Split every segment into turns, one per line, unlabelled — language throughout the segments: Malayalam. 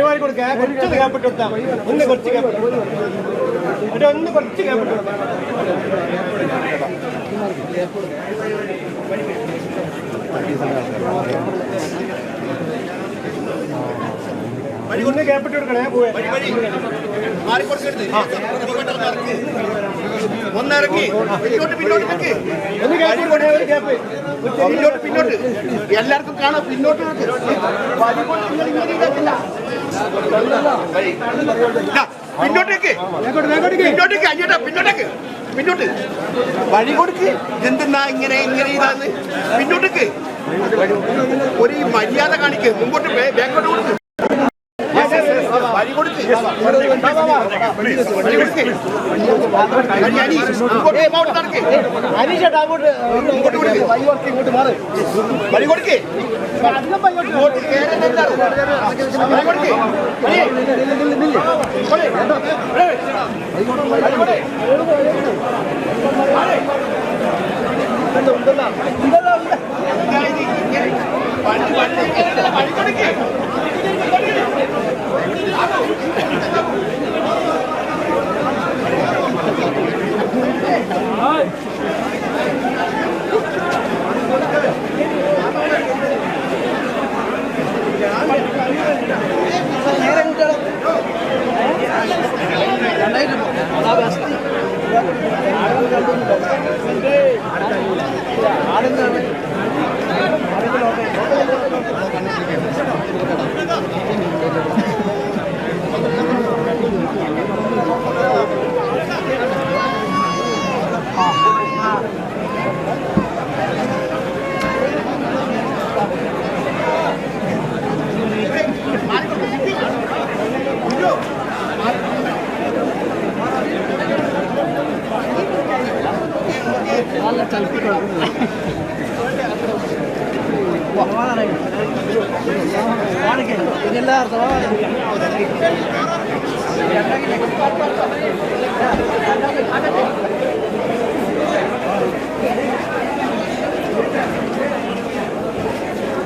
കുറച്ച് ഗ്യാപ്പിട്ട് കൊടുത്താൽ മതി. ഒന്ന് കുറച്ച് ഗ്യാപ്പിട്ട് ഒരു ഒന്ന് കുറച്ച് ഗ്യാപ്പിട്ട് കൊടുത്താൽ ഒന്ന് ഗ്യാപ്പിട്ട് കൊടുക്കണേ
പിന്നോട്ട് പിന്നോട്ട് നിൽക്ക്.
ഒന്ന് ഗ്യാപ്പ് കൊടുക്കണേ ഒരു ഗ്യാപ്പ്
പിന്നോട്ട് പിന്നോട്ട്. എല്ലാവർക്കും കാണാം. പിന്നോട്ട് പിന്നോട്ടേക്ക് പിന്നോട്ടേക്ക് അയ്യട്ടാ പിന്നോട്ടേക്ക് പിന്നോട്ട് വഴി കൊടുക്ക്. എന്തെന്നാ ഇങ്ങനെ ഇങ്ങനെ ഇതാന്ന്. പിന്നോട്ടേക്ക് ഒരു മര്യാദ കാണിക്ക്. മുമ്പോട്ട് ബാക്കോട്ട് കൊടുക്ക് വഴി കൊടുക്ക് വഴി കൊടുക്ക് വഴി അനി ഇങ്ങോട്ട് ഇങ്ങോട്ട് നടക്ക്
അനീഷേട്ടാ അങ്ങോട്ട്
ഇങ്ങോട്ട് കൊടുക്ക്
ഇങ്ങോട്ട് മാറ്
വഴി കൊടുക്ക് എന്താണ്? വഴി കൊടുക്ക് വഴി. വഴി. വഴി കൊടുക്ക്. എന്താ ഇത് ഇങ്ങനെ? വഴി വഴി ഇങ്ങനെ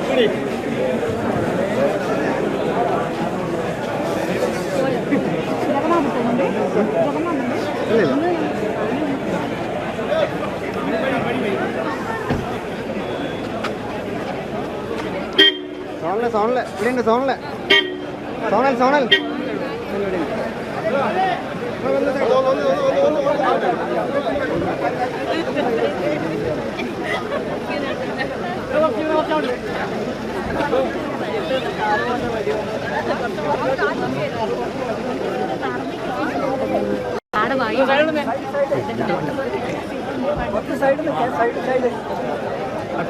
വഴി കൊടുക്ക്
സോണൽ സോണൽ. ഇവിടെ ഉണ്ട് സോണൽ. Zonal zonal.
ആടെ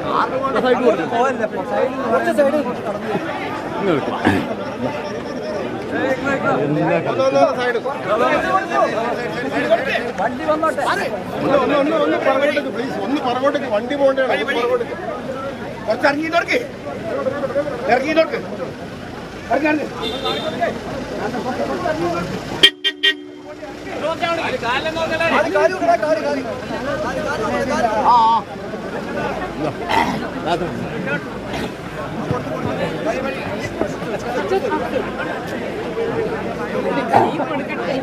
വന്നോട്ടെ
ഒന്ന് ഒന്ന് ഒന്ന് പുറകോട്ടേക്ക് ഒന്ന് പുറകോട്ടേക്ക് വണ്ടി പോകേണ്ടതാണ് കുറച്ച് ഇറങ്ങിയിട്ടോർക്ക് ഇറങ്ങിയിട്ടോർക്ക് ഇറങ്ങി
ആ. ഈ കൊടുക്കട്ടെ